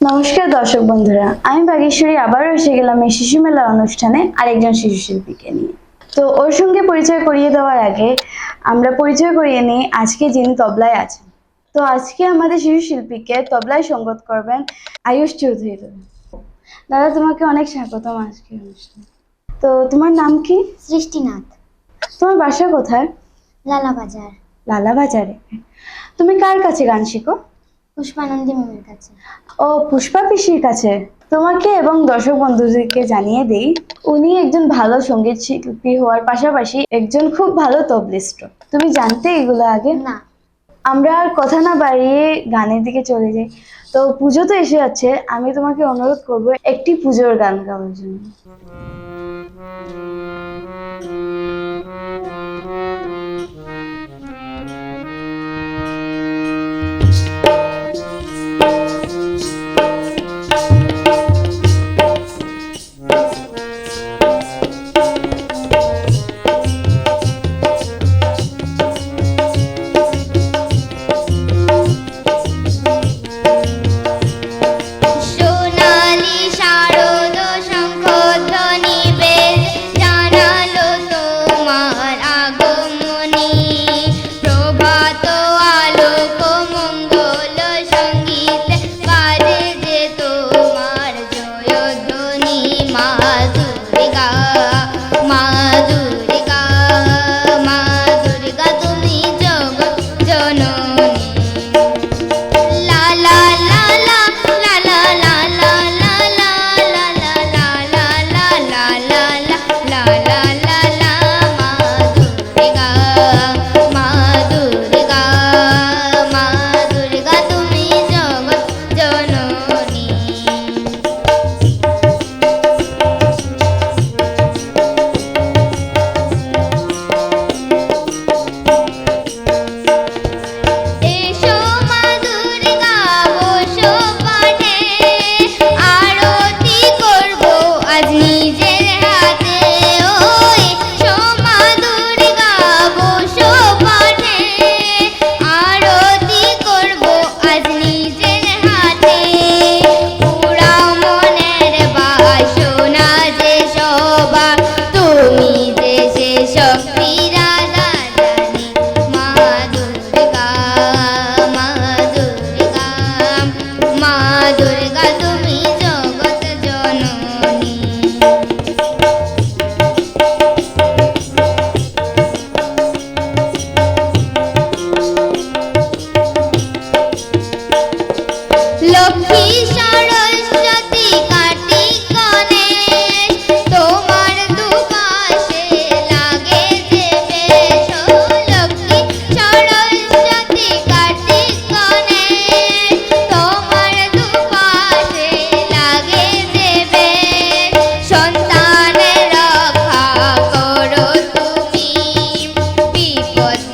নমস্কার দর্শক বন্ধুরা আমি বাগেশ্বরী আবারও এসে গেলাম এই শিশু মেলা অনুষ্ঠানে আরেকজন শিশু শিল্পীকে নিয়ে। তো ওর সঙ্গে পরিচয় করিয়ে দেওয়ার আগে আমরা পরিচয় করিয়ে নিই আজকে যিনি তবলায় আছেন। তো আজকে আমাদের শিশু শিল্পীকে তবলায় সঙ্গত করবেন আয়ুষ চৌধুরী। দাদা। দাদা তোমাকে অনেক স্বাগতম আজকে অনুষ্ঠানে। তো তোমার নাম কি? সৃষ্টিনাথ। তোমার বাসা কোথায়? লালা বাজার লালা বাজারে তুমি কার কাছে গান শিখো? পুষ্পানন্দী ম্যামের কাছে। ও পুষ্পা পিসির কাছে? তোমাকে এবং দর্শক বন্ধুদেরকে জানিয়ে দেই উনি একজন ভালো সংগীত শিল্পী হওয়ার পাশাপাশি একজন খুব ভালো তবলিস্ট তুমি জানতে এগুলো আগে? না। আমরা আর কথা না বাড়িয়ে গানের দিকে চলে যাই। তো পুজো তো এসে যাচ্ছে আমি তোমাকে অনুরোধ করব একটি পুজোর গান গাওয়ার জন্য।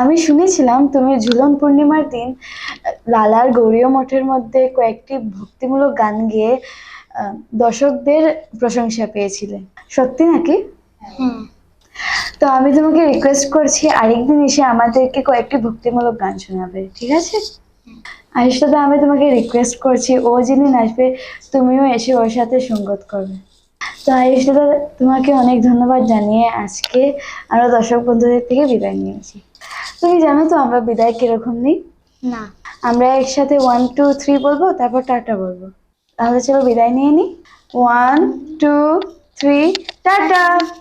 আমি শুনেছিলাম তুমি ঝুলন পূর্ণিমার দিন লালার গৌরীয় মঠের মধ্যে কয়েকটি ভক্তিমূলক গান গেয়ে দর্শকদের প্রশংসা পেয়েছিলে। সত্যি নাকি? তো আমি তোমাকে রিকোয়েস্ট করছি আরেকদিন এসে আমাদেরকে কয়েকটি ভক্তিমূলক গান শোনাবে ঠিক আছে? আয়ুষ দাদা আমি তোমাকে রিকোয়েস্ট করছি ও যেদিন আসবে তুমিও এসে ওর সাথে সঙ্গত করবে। তো আয়ুষ দাদা তোমাকে অনেক ধন্যবাদ জানিয়ে আজকে আমরা দর্শক বন্ধুদের থেকে বিদায় নিয়েছি। তুমি জানো তো আমরা বিদায় কীরকম নিই? না। আমরা একসাথে ওয়ান টু থ্রি বলব তারপর টাটা বলব। তাহলে চলো বিদায় নিয়ে নিই ওয়ান টু থ্রি টাটা!